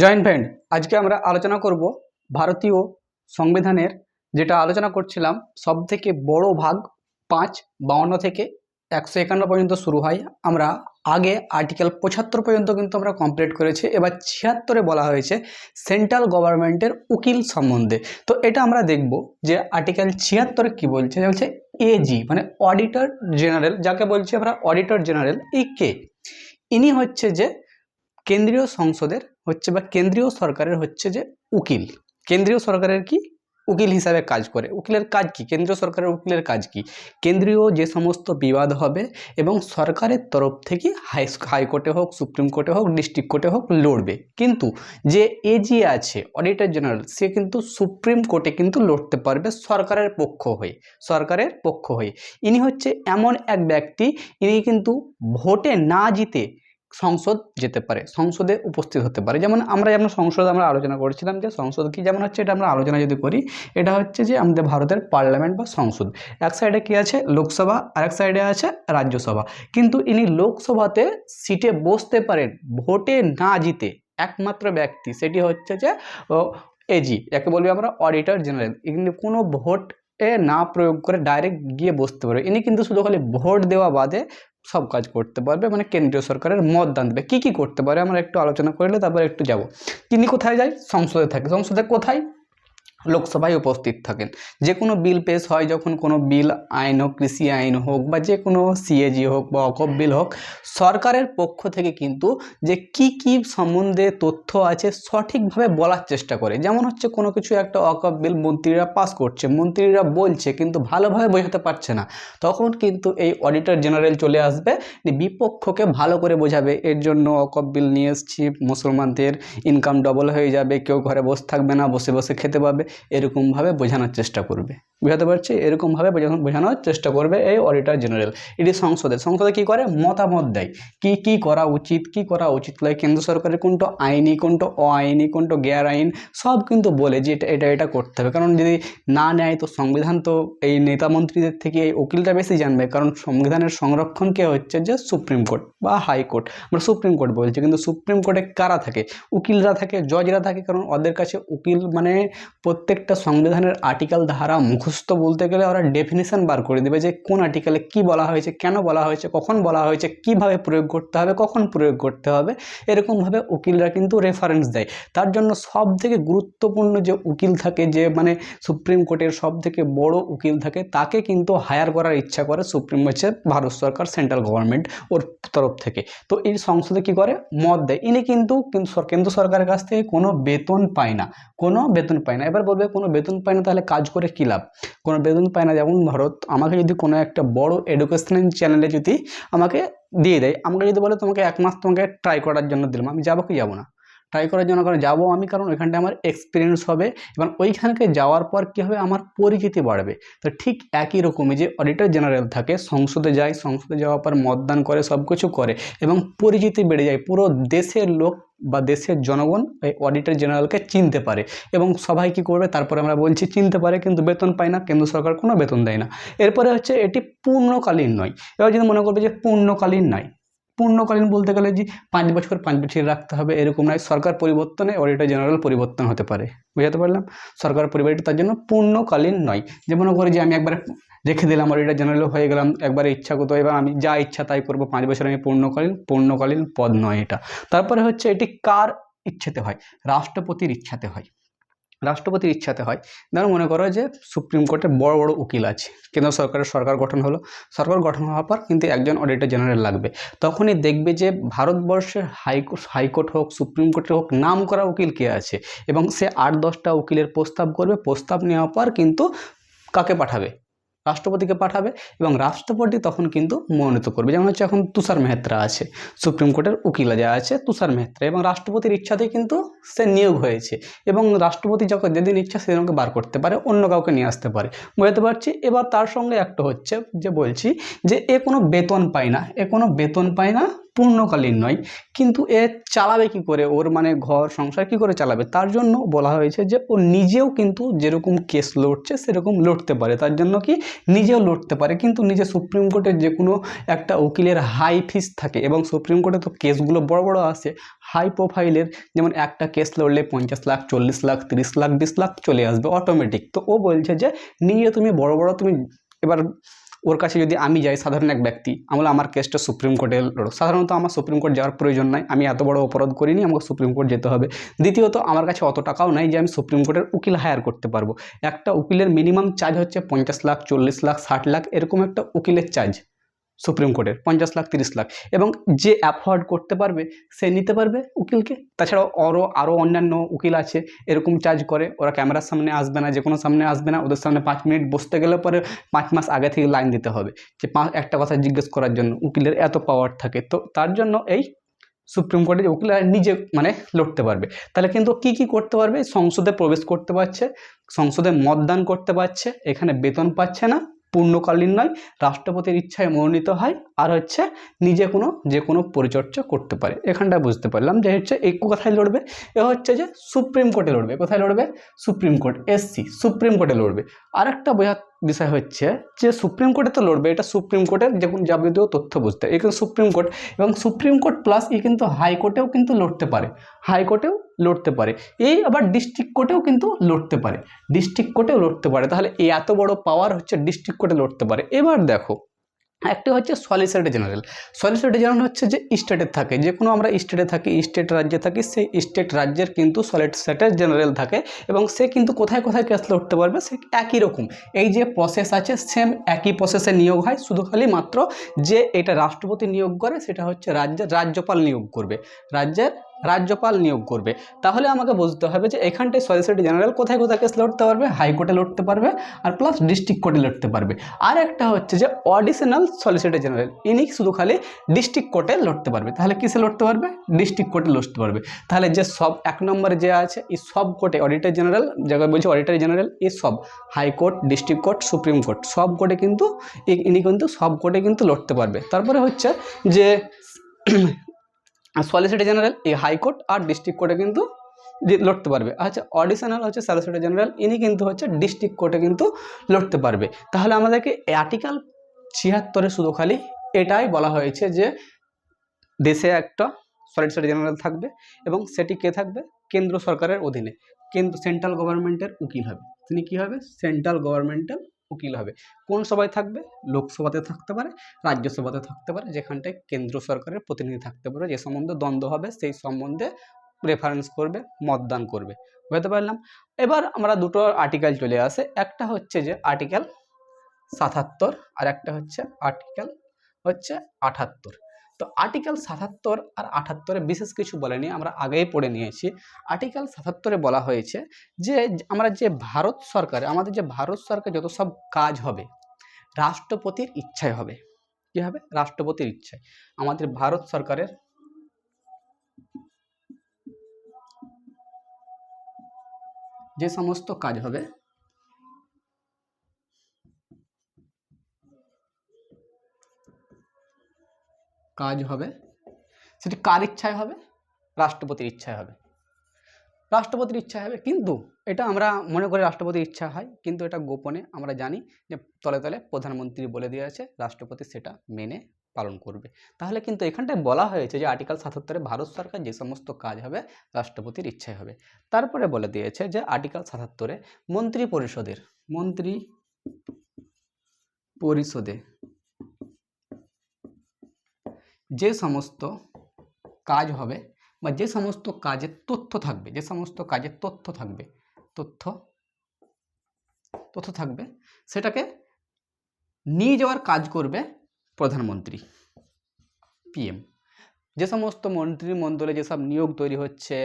Joint friend আজকে আমরা আলোচনা করব ভারতীয় সংবিধানের, যেটা আলোচনা করছিলাম সব থেকে বড় ভাগ, পাঁচ, বাউন্ন থেকে একশো একান্ন পর্যন্ত শুরু হয়। আমরা আগে আর্টিকেল পঁচাত্তর পর্যন্ত কিন্তু আমরা কমপ্লিট করেছি। এবার ছিয়াত্তরে বলা হয়েছে সেন্ট্রাল গভর্নমেন্টের উকিল সম্বন্ধে। তো এটা আমরা দেখব যে আর্টিকেল ছিয়াত্তরে কি বলছে। বলছে এজি মানে অডিটর জেনারেল যাকে বলছি আমরা অডিটর জেনারেল এই কে? ইনি হচ্ছে যে কেন্দ্রীয় সংসদের হচ্ছে বা কেন্দ্রীয় সরকারের হচ্ছে যে উকিল। কেন্দ্রীয় সরকারের কি? উকিল হিসাবে কাজ করে। উকিলের কাজ কি? কেন্দ্রীয় সরকারের উকিলের কাজ কি? কেন্দ্রীয় যে সমস্ত বিবাদ হবে এবং সরকারের তরফ থেকে হাই হাইকোর্টে হোক, সুপ্রিম কোর্টে হোক, ডিস্ট্রিক্ট কোর্টে হোক, লড়বে। কিন্তু যে এজি আছে, অডিটর জেনারেল, সে কিন্তু সুপ্রিম কোর্টে কিন্তু লড়তে পারবে সরকারের পক্ষ হয়ে, সরকারের পক্ষ হয়ে। ইনি হচ্ছে এমন এক ব্যক্তি, ইনি কিন্তু ভোটে না জিতে সংসদ যেতে পারে, সংসদে উপস্থিত হতে পারে। যেমন আমরা যেমন সংসদ আমরা আলোচনা করেছিলাম যে সংসদ কি যেমন হচ্ছে, এটা আমরা আলোচনা যদি করি, এটা হচ্ছে যে আমাদের ভারতের পার্লামেন্ট বা সংসদ। এক সাইডে কি আছে? লোকসভা আর এক সাইডে আছে রাজ্যসভা। কিন্তু ইনি লোকসভাতে সিটে বসতে পারেন, ভোটে না জিতে একমাত্র ব্যক্তি, সেটি হচ্ছে যে এজি যাকে বলবি আমরা অডিটর জেনারেল কিন্তু কোনো ভোট এ না প্রয়োগ করে ডাইরেক্ট গিয়ে বসতে পারবে ইনি কিন্তু শুধু খালি ভোট দেওয়া বাদে সব কাজ করতে পারবে মানে কেন্দ্রীয় সরকারের মত দান দেবে। কী কী করতে পারে আমরা একটু আলোচনা করলে তারপর একটু যাব। তিনি কোথায় যায়? সংসদে থাকে। সংসদে কোথায়? লোকসভায় উপস্থিত থাকেন। যে কোনো বিল পেশ হয় যখন কোনো বিল আইন হোক, কৃষি আইন হোক বা যে কোনো সিএজি হোক বা অকপ বিল হোক, সরকারের পক্ষ থেকে কিন্তু যে কি কি সম্বন্ধে তথ্য আছে সঠিকভাবে বলার চেষ্টা করে। যেমন হচ্ছে কোনো কিছু একটা অকপ বিল মন্ত্রীরা পাস করছে, মন্ত্রীরা বলছে কিন্তু ভালোভাবে বোঝাতে পারছে না। তখন কিন্তু এই অডিটর জেনারেল চলে আসবে বিপক্ষকে ভালো করে বোঝাবে, এর জন্য অকপ বিল নিয়ে এসছি, মুসলমানদের ইনকাম ডবল হয়ে যাবে, কেউ ঘরে বসে থাকবে না, বসে বসে খেতে পাবে। এরকমভাবে বোঝানোর চেষ্টা করবে। বুঝাতে পারছি? এরকমভাবে বোঝানো বোঝানোর চেষ্টা করবে এই অডিটর জেনারেল এটি সংসদে সংসদে কি করে? মতামত দেয়। কি কি করা উচিত? কি করা উচিত নয়? কেন্দ্র সরকারের কোনটা আইনি, কোনটা অআইনি, কোনটা গ্যার আইন সব কিন্তু বলে যে এটা এটা এটা করতে হবে। কারণ যদি না নেয়, তো সংবিধান তো এই নেতা মন্ত্রীদের থেকে এই উকিলটা বেশি জানবে। কারণ সংবিধানের সংরক্ষণ কে হচ্ছে? যে সুপ্রিম কোর্ট বা হাইকোর্ট আমরা সুপ্রিম কোর্ট বলছি। কিন্তু সুপ্রিম কোর্টে কারা থাকে? উকিলরা থাকে, জজরা থাকে। কারণ ওদের কাছে উকিল মানে প্রত্যেকটা সংবিধানের আর্টিকেল ধারা মুখস্থ বলতে গেলে ওরা ডেফিনেশন বার করে দেবে যে কোন আর্টিকেলে কি বলা হয়েছে, কেন বলা হয়েছে, কখন বলা হয়েছে, কীভাবে প্রয়োগ করতে হবে, কখন প্রয়োগ করতে হবে এরকমভাবে উকিলরা কিন্তু রেফারেন্স দেয়। তার জন্য সব থেকে গুরুত্বপূর্ণ যে উকিল থাকে, যে মানে সুপ্রিম কোর্টের সব থেকে বড় উকিল থাকে, তাকে কিন্তু হায়ার করার ইচ্ছা করে সুপ্রিম হচ্ছে ভারত সরকার সেন্ট্রাল গভর্নমেন্ট ওর তরফ থেকে। তো এই সংসদে কি করে? মত দেয়। ইনি কিন্তু কেন্দ্র সরকারের কাছ থেকে কোনো বেতন পায় না। কোনো বেতন পায় না। এবার বলবে, কোনো বেতন পায় না, তাহলে কাজ করে কী লাভ? কোনো বেতন পায় না, যেমন ধরো, আমাকে যদি কোনো একটা বড় এডুকেশনাল চ্যানেলে যদি আমাকে দিয়ে দেয়, আমাকে যদি বলে তোমাকে এক মাস তোমাকে ট্রাই করার জন্য দিলাম, আমি যাব কি যাব না? ট্রাই করার জন্য কারণ যাব আমি, কারণ ওইখানটা আমার এক্সপিরিয়েন্স হবে, এবং ওইখানকে যাওয়ার পর কী হবে? আমার পরিচিতি বাড়বে। তো ঠিক একই রকমই যে অডিটর জেনারেল থাকে, সংসদে যায়, সংসদে যাওয়ার পর মতদান করে সব কিছু করে, এবং পরিচিতি বেড়ে যায়, পুরো দেশের লোক বা দেশের জনগণ এই অডিটর জেনারেলকে চিনতে পারে এবং সবাই কি করবে? তারপরে আমরা বলছি চিনতে পারে কিন্তু বেতন পায় না, কেন্দ্র সরকার কোনো বেতন দেয় না। এরপরে হচ্ছে এটি পূর্ণকালীন নয়। এবার যদি মনে করবে যে পূর্ণকালীন নয় পূর্ণকালীন বলতে গেলে যে পাঁচ বছর পাঁচ বছর রাখতে হবে, এরকম নয়। সরকার পরিবর্তনে অডিটর জেনারেল পরিবর্তন হতে পারে। বুঝাতে পারলাম? সরকার পরিবর্তিত তার জন্য পূর্ণকালীন নয়। যে মনে করি যে আমি একবার রেখে দিলাম অডিটর জেনারেল হয়ে গেলাম, একবারে ইচ্ছাগত এবার আমি যা ইচ্ছা তাই করব, পাঁচ বছর আমি পূর্ণকালীন পূর্ণকালীন পদ নয় এটা। তারপরে হচ্ছে এটি কার ইচ্ছেতে হয়? রাষ্ট্রপতির ইচ্ছাতে হয়। রাষ্ট্রপতির ইচ্ছাতে হয়। ধরো মনে করো যে সুপ্রিম কোর্টে বড় বড় উকিল আছে। কেন্দ্র সরকারের সরকার গঠন হলো। সরকার গঠন হওয়ার পর কিন্তু একজন অডিটর জেনারেল লাগবে। তখনই দেখবে যে ভারতবর্ষের হাইকোর্ট হাইকোর্ট হোক, সুপ্রিম কোর্টে হোক, নাম করা উকিল কে আছে? এবং সে আট, দশটা উকিলের প্রস্তাব করবে। প্রস্তাব নেওয়ার পর কিন্তু কাকে পাঠাবে? রাষ্ট্রপতিকে পাঠাবে এবং রাষ্ট্রপতি তখন কিন্তু মনোনীত করবে। যেমন হচ্ছে এখন তুষার মেহত্রা আছে, সুপ্রিম কোর্টের উকিল যা আছে তুষার মেহত্রা এবং রাষ্ট্রপতির ইচ্ছাতেই কিন্তু সে নিয়োগ হয়েছে এবং রাষ্ট্রপতি যখন যেদিন ইচ্ছা সেদিনকে বার করতে পারে, অন্য কাউকে নিয়ে আসতে পারে। বুঝতে পারছি? এবার তার সঙ্গে একটা হচ্ছে যে বলছি যে এ কোনো বেতন পায় না, এ কোনো বেতন পায় না পূর্ণকালীন নয়, কিন্তু এ চালাবে কি করে? ওর মানে ঘর, সংসার কি করে চালাবে? তার জন্য বলা হয়েছে যে ও নিজেও কিন্তু যেরকম কেস লড়ছে, সেরকম লড়তে পারে। তার জন্য কি? নিজেও লড়তে পারে। কিন্তু নিজে সুপ্রিম কোর্টের যে কোনো একটা উকিলের হাই ফিস থাকে এবং সুপ্রিম কোর্টে তো কেসগুলো বড় বড় আসে হাই প্রোফাইলের যেমন একটা কেস লড়লে পঞ্চাশ লাখ, চল্লিশ লাখ, তিরিশ লাখ, বিশ লাখ চলে আসবে অটোমেটিক তো ও বলছে যে নিজে তুমি বড় বড় তুমি এবার ওর কাছে যদি আমি যাই সাধারণ এক ব্যক্তি আমরা আমার কেসটা সুপ্রিম কোর্টে লড়ো। সাধারণত আমার সুপ্রিম কোর্ট যাওয়ার প্রয়োজন নাই। আমি এত বড় অপরাধ করিনি, আমাকে সুপ্রিম কোর্ট যেতে হবে। দ্বিতীয়ত, আমার কাছে অত টাকাও নাই যে আমি সুপ্রিম কোর্টের উকিল হায়ার করতে পারব। একটা উকিলের মিনিমাম চার্জ হচ্ছে পঞ্চাশ লাখ, চল্লিশ লাখ, ষাট লাখ, এরকম একটা উকিলের চার্জ সুপ্রিম কোর্টের, পঞ্চাশ লাখ, তিরিশ লাখ। এবং যে অ্যাফোর্ড করতে পারবে, সে নিতে পারবে উকিলকে। তাছাড়াও আরও আরও অন্যান্য উকিল আছে, এরকম চার্জ করে। ওরা ক্যামেরার সামনে আসবে না যে কোনো সামনে আসবে না। ওদের সামনে পাঁচ মিনিট বসতে গেলে পরে পাঁচ মাস আগে থেকে লাইন দিতে হবে যে পাঁচ একটা কথা জিজ্ঞেস করার জন্য উকিলের এত পাওয়ার থাকে। তো তার জন্য এই সুপ্রিম কোর্টে উকিলরা নিজে মানে লড়তে পারবে। তাহলে কিন্তু কি কি করতে পারবে? সংসদে প্রবেশ করতে পারছে, সংসদে মতদান করতে পারছে, এখানে বেতন পাচ্ছে না। পূর্ণকালীন নয়, রাষ্ট্রপতির ইচ্ছায় মনোনীত হয় আর হচ্ছে নিজে কোনো, যে কোনো পরিচর্যা করতে পারে। এখানটা বুঝতে পারলাম যে হচ্ছে এই কোথায় লড়বে? এ হচ্ছে যে সুপ্রিম কোর্টে লড়বে। কোথায় লড়বে? সুপ্রিম কোর্ট, এসসি, সুপ্রিম কোর্টে লড়বে। আরেকটা বোঝার বিষয় হচ্ছে যে সুপ্রিম কোর্টে তো লড়বে, এটা সুপ্রিম কোর্টের যখন যাবতীয় তথ্য বুঝতে হয়। কিন্তু সুপ্রিম কোর্ট এবং সুপ্রিম কোর্ট প্লাস ই কিন্তু হাইকোর্টেও কিন্তু লড়তে পারে। হাইকোর্টেও লড়তে পারে। এই আবার ডিস্ট্রিক্ট কোর্টেও কিন্তু লড়তে পারে। ডিস্ট্রিক্ট কোর্টেও লড়তে পারে। তাহলে এই এত বড় পাওয়ার হচ্ছে ডিস্ট্রিক্ট কোর্টে লড়তে পারে। এবার দেখো একটা হচ্ছে সলিসিটর জেনারেল সলিসিটর জেনারেল হচ্ছে যে স্টেটের থাকে, যে কোনো আমরা স্টেটে থাকি স্টেট রাজ্যে থাকি, সেই স্টেট রাজ্যের কিন্তু সলিসিটর জেনারেল থাকে এবং সে কিন্তু কোথায় কোথায় কেস লড়তে পারবে সে একই রকম। এই যে প্রসেস আছে সেম একই প্রসেসে নিয়োগ হয়, শুধু খালি মাত্র যে এটা রাষ্ট্রপতি নিয়োগ করে, সেটা হচ্ছে রাজ্যের রাজ্যপাল নিয়োগ করবে। রাজ্যের রাজ্যপাল নিয়োগ করবে। তাহলে আমাকে বুঝতে হবে যে এখানটায় সলিসিটর জেনারেল কোথায় কোথায় কেস লড়তে পারবে, হাইকোর্টে লড়তে পারবে আর প্লাস ডিস্ট্রিক্ট কোর্টে লড়তে পারবে। আর একটা হচ্ছে যে অডিশনাল সলিসিটর জেনারেল, ইনি শুধু খালি ডিস্ট্রিক্ট কোর্টে লড়তে পারবে। তাহলে কিসে লড়তে পারবে? ডিস্ট্রিক্ট কোর্টে লড়তে পারবে। তাহলে যে সব, এক নম্বরে যে আছে, এই সব কোর্টে অডিটর জেনারেল, যাকে বলছি অডিটর জেনারেল, এই সব, high court, district court, supreme court, সব কোর্টে কিন্তু ইনি কিন্তু সব কোর্টে কিন্তু লড়তে পারবে। তারপরে হচ্ছে যে সলিসিটর জেনারেল এই হাইকোর্ট আর ডিস্ট্রিক্ট কোর্টে কিন্তু লড়তে পারবে। আচ্ছা অডিশনাল হচ্ছে সলিসিটর জেনারেল ইনি কিন্তু হচ্ছে ডিস্ট্রিক্ট কোর্টে কিন্তু লড়তে পারবে। তাহলে আমাদেরকে আর্টিকেল ছিয়াত্তরে শুধু খালি এটাই বলা হয়েছে যে দেশে একটা সলিসিটর জেনারেল থাকবে এবং সেটি কে থাকবে? কেন্দ্র সরকারের অধীনে। কেন্দ্র সেন্ট্রাল গভর্নমেন্টের উকিল হবে। তিনি কী হবে? সেন্ট্রাল গভর্নমেন্টের উকিল হবে। কোন সভায় থাকবে? লোকসভাতে থাকতে পারে, রাজ্যসভাতে থাকতে পারে, যেখানটায় কেন্দ্র সরকারের প্রতিনিধি থাকতে পারে যে সম্বন্ধে দ্বন্দ্ব হবে, সেই সম্বন্ধে প্রেফারেন্স করবে, মতদান করবে। বুঝতে পারলাম? এবার আমরা দুটো আর্টিকেল চলে আসে। একটা হচ্ছে যে আর্টিকেল সাতাত্তর, আর একটা হচ্ছে আর্টিকেল হচ্ছে আঠাত্তর তো আর্টিকেল সাতাত্তর আর আঠাত্তরে বিশেষ কিছু বলেনি, আমরা আগেই পড়ে নিয়েছি। আর্টিকেল সাতাত্তরে বলা হয়েছে যে, আমরা যে ভারত সরকার, আমাদের যে ভারত সরকার যত সব কাজ হবে, রাষ্ট্রপতির ইচ্ছায় হবে। কী হবে? রাষ্ট্রপতির ইচ্ছায়। আমাদের ভারত সরকারের যে সমস্ত কাজ হবে কাজ হবে, সেটি কার ইচ্ছায় হবে? রাষ্ট্রপতির ইচ্ছায় হবে। রাষ্ট্রপতির ইচ্ছা হবে, কিন্তু এটা আমরা মনে করি রাষ্ট্রপতির ইচ্ছা হয়, কিন্তু এটা গোপনে আমরা জানি যে তলে তলে প্রধানমন্ত্রী বলে দিয়েছে রাষ্ট্রপতি সেটা মেনে পালন করবে। তাহলে কিন্তু এখানটায় বলা হয়েছে যে আর্টিকেল সাতাত্তরে ভারত সরকার যে সমস্ত কাজ হবে, রাষ্ট্রপতির ইচ্ছায় হবে। তারপরে বলে দিয়েছে যে আর্টিকেল সাতাত্তরে মন্ত্রী পরিষদের মন্ত্রী পরিষদে যে সমস্ত কাজ হবে বা যে সমস্ত কাজের তথ্য থাকবে, যে সমস্ত কাজের তথ্য থাকবে, তথ্য তথ্য থাকবে, সেটাকে নিয়ে যাওয়ার কাজ করবে প্রধানমন্ত্রী পিএম যে সমস্ত মন্ত্রী মন্ত্রিমণ্ডলে যেসব নিয়োগ তৈরি হচ্ছে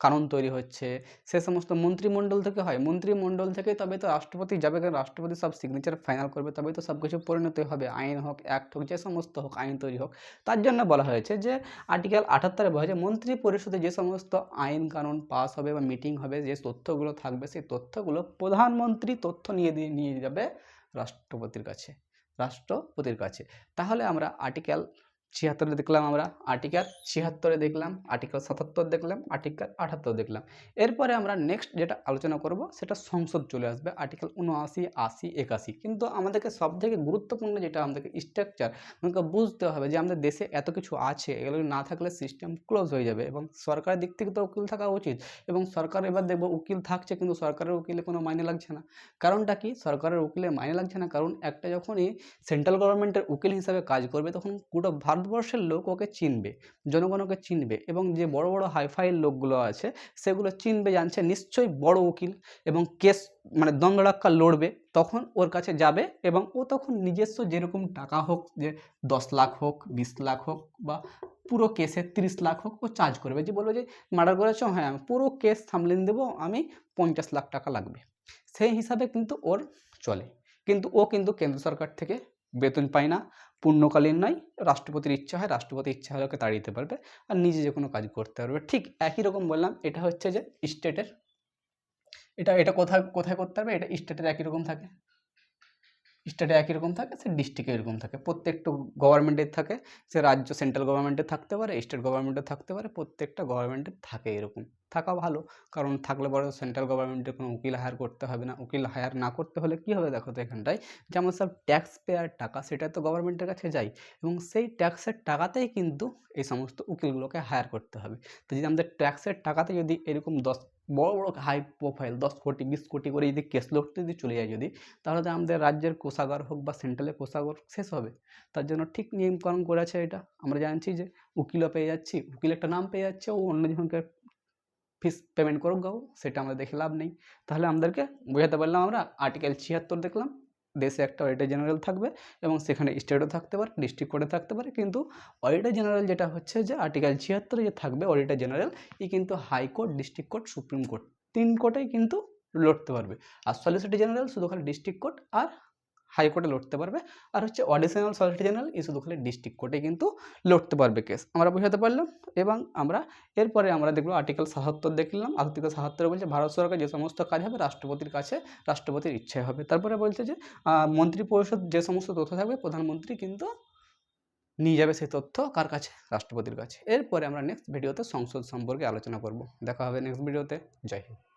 কানুন তৈরি হচ্ছে। সে সমস্ত মন্ত্রিমণ্ডল থেকে হয়। মন্ত্রিমণ্ডল থেকে তবে তো রাষ্ট্রপতি যাবে। কারণ রাষ্ট্রপতি সব সিগনেচার ফাইনাল করবে তবে তো সব কিছু পরিণত হবে। আইন হোক অ্যাক্ট হোক, যে সমস্ত হোক, আইন তৈরি হোক। তার জন্য বলা হয়েছে যে আর্টিকেল আটাত্তরে বলা হয়েছে, মন্ত্রী পরিষদে যে সমস্ত আইন কানুন পাস হবে বা মিটিং হবে, যে তথ্যগুলো থাকবে, সেই তথ্যগুলো প্রধানমন্ত্রী তথ্য নিয়ে দিয়ে, নিয়ে যাবে রাষ্ট্রপতির কাছে রাষ্ট্রপতির কাছে। তাহলে আমরা আর্টিকেল ছিয়াত্তরে দেখলাম আমরা আর্টিকেল ছিয়াত্তরে দেখলাম আর্টিকেল সাতাত্তর দেখলাম আর্টিকেল আঠাত্তর দেখলাম। এরপরে আমরা নেক্সট যেটা আলোচনা করব, সেটা সংসদ চলে আসবে আর্টিকেল উনআশি, আশি, একাশি। কিন্তু আমাদেরকে সব থেকে গুরুত্বপূর্ণ যেটা আমাদেরকে স্ট্রাকচার আমাদেরকে বুঝতে হবে যে আমাদের দেশে এত কিছু আছে, এগুলো না থাকলে সিস্টেম ক্লোজ হয়ে যাবে এবং সরকারের দিক থেকে তো উকিল থাকা উচিত এবং সরকার এবার দেখব উকিল থাকছে কিন্তু সরকারের উকিলে কোনো মাইনে লাগছে না। কারণটা কি? সরকারের উকিলে মাইনে লাগছে না, কারণ একটা যখনই সেন্ট্রাল গভর্নমেন্টের উকিল হিসাবে কাজ করবে, তখন গোটা ভারতবর্ষের লোক ওকে চিনবে, জনগণ ওকে চিনবে এবং যে বড় বড় হাইফাই লোকগুলো আছে সেগুলো চিনবে, জানছে, নিশ্চয়ই বড় উকিল এবং কেস মানে দ্বন্দ্বরাক্কা লড়বে, তখন ওর কাছে যাবে এবং ও তখন নিজস্ব যেরকম টাকা হোক যে দশ লাখ হোক, বিশ লাখ হোক বা পুরো কেসের তিরিশ লাখ হোক ও চার্জ করবে যে বলবে যে মার্ডার করেছ? হ্যাঁ আমি পুরো কেস সামলে দেবো, আমি পঞ্চাশ লাখ টাকা লাগবে। সেই হিসাবে কিন্তু ওর চলে। কিন্তু ও কিন্তু কেন্দ্র সরকার থেকে বেতন পায় না। পূর্ণকালীন নয়, রাষ্ট্রপতির ইচ্ছা হয়, রাষ্ট্রপতি ইচ্ছা হলে ওকে তাড়িয়ে দিতে পারবে আর নিজে যে কোনো কাজ করতে পারবে। ঠিক একই রকম বললাম, এটা হচ্ছে যে স্টেটের, এটা এটা কোথায় কোথায় করতে পারবে? এটা স্টেটের একই রকম থাকে। স্টেটে একই রকম থাকে, সে ডিস্ট্রিক্টে এরকম থাকে। প্রত্যেকটা গভর্নমেন্টের থাকে, সে রাজ্য, সেন্ট্রাল গভর্নমেন্টের থাকতে পারে, স্টেট গভর্নমেন্টের থাকতে পারে, প্রত্যেকটা গভর্নমেন্টের থাকে এরকম। থাকা ভালো। কারণ থাকলে পরে সেন্ট্রাল গভর্নমেন্টের কোনো উকিল হায়ার করতে হবে না। উকিল হায়ার না করতে হলে কী হবে দেখো তো এখানটায়? যেমন সব ট্যাক্স পেয়ার টাকা, সেটা তো গভর্নমেন্টের কাছে যায়। এবং সেই ট্যাক্সের টাকাতেই কিন্তু এই সমস্ত উকিলগুলোকে হায়ার করতে হবে। তো যদি আমাদের ট্যাক্সের টাকাতে যদি এরকম দশ, বড় বড় হাই প্রোফাইল দশ কোটি, বিশ কোটি করে যদি কেস লড়তে যদি চলে যায় যদি, তাহলে তো আমাদের রাজ্যের কোষাগার হোক বা সেন্ট্রালের কোষাগার শেষ হবে। তার জন্য ঠিক নিয়মকানুন করেছে এটা। আমরা জানছি যে উকিলও পেয়ে যাচ্ছি, উকিল একটা নাম পেয়ে যাচ্ছে ও অন্যজনকে ফিস পেমেন্ট করুক গাও সেটা আমরা দেখে লাভ নেই তাহলে আমাদেরকে বোঝাতে পারলাম আমরা আর্টিকেল ছিয়াত্তর দেখলাম দেশে একটা অডিটর জেনারেল থাকবে এবং সেখানে স্টেটও থাকতে পারে ডিস্ট্রিক্ট কোর্টে থাকতে পারে কিন্তু অডিটর জেনারেল যেটা হচ্ছে যে আর্টিকেল ছিয়াত্তরে যে থাকবে অডিটর জেনারেল ই কিন্তু high court district court supreme court তিন কোর্টেই কিন্তু লড়তে পারবে আর সলিসিটর জেনারেল শুধু খালি ডিস্ট্রিক্ট কোর্ট আর হাইকোর্টে লড়তে পারবে। আর হচ্ছে অডিশনাল সলিসিটর জেনারেল এই শুধু খালি ডিস্ট্রিক্ট কোর্টে কিন্তু লড়তে পারবে কেস। আমরা বোঝাতে পারলাম এবং আমরা এরপরে আমরা দেখল আর্টিকেল সাতাত্তর দেখলাম। আর্টিকেল সাতাত্তরে বলছে, ভারত সরকার যে সমস্ত কাজ হবে রাষ্ট্রপতির কাছে রাষ্ট্রপতির ইচ্ছায় হবে। তারপরে বলছে যে মন্ত্রী পরিষদ যে সমস্ত তথ্য থাকবে, প্রধানমন্ত্রী কিন্তু নিয়ে যাবে সেই তথ্য কার কাছে? রাষ্ট্রপতির কাছে। এরপরে আমরা নেক্সট ভিডিওতে সংসদ সম্পর্কে আলোচনা করব। দেখা হবে নেক্সট ভিডিওতে জয় হিন্দ।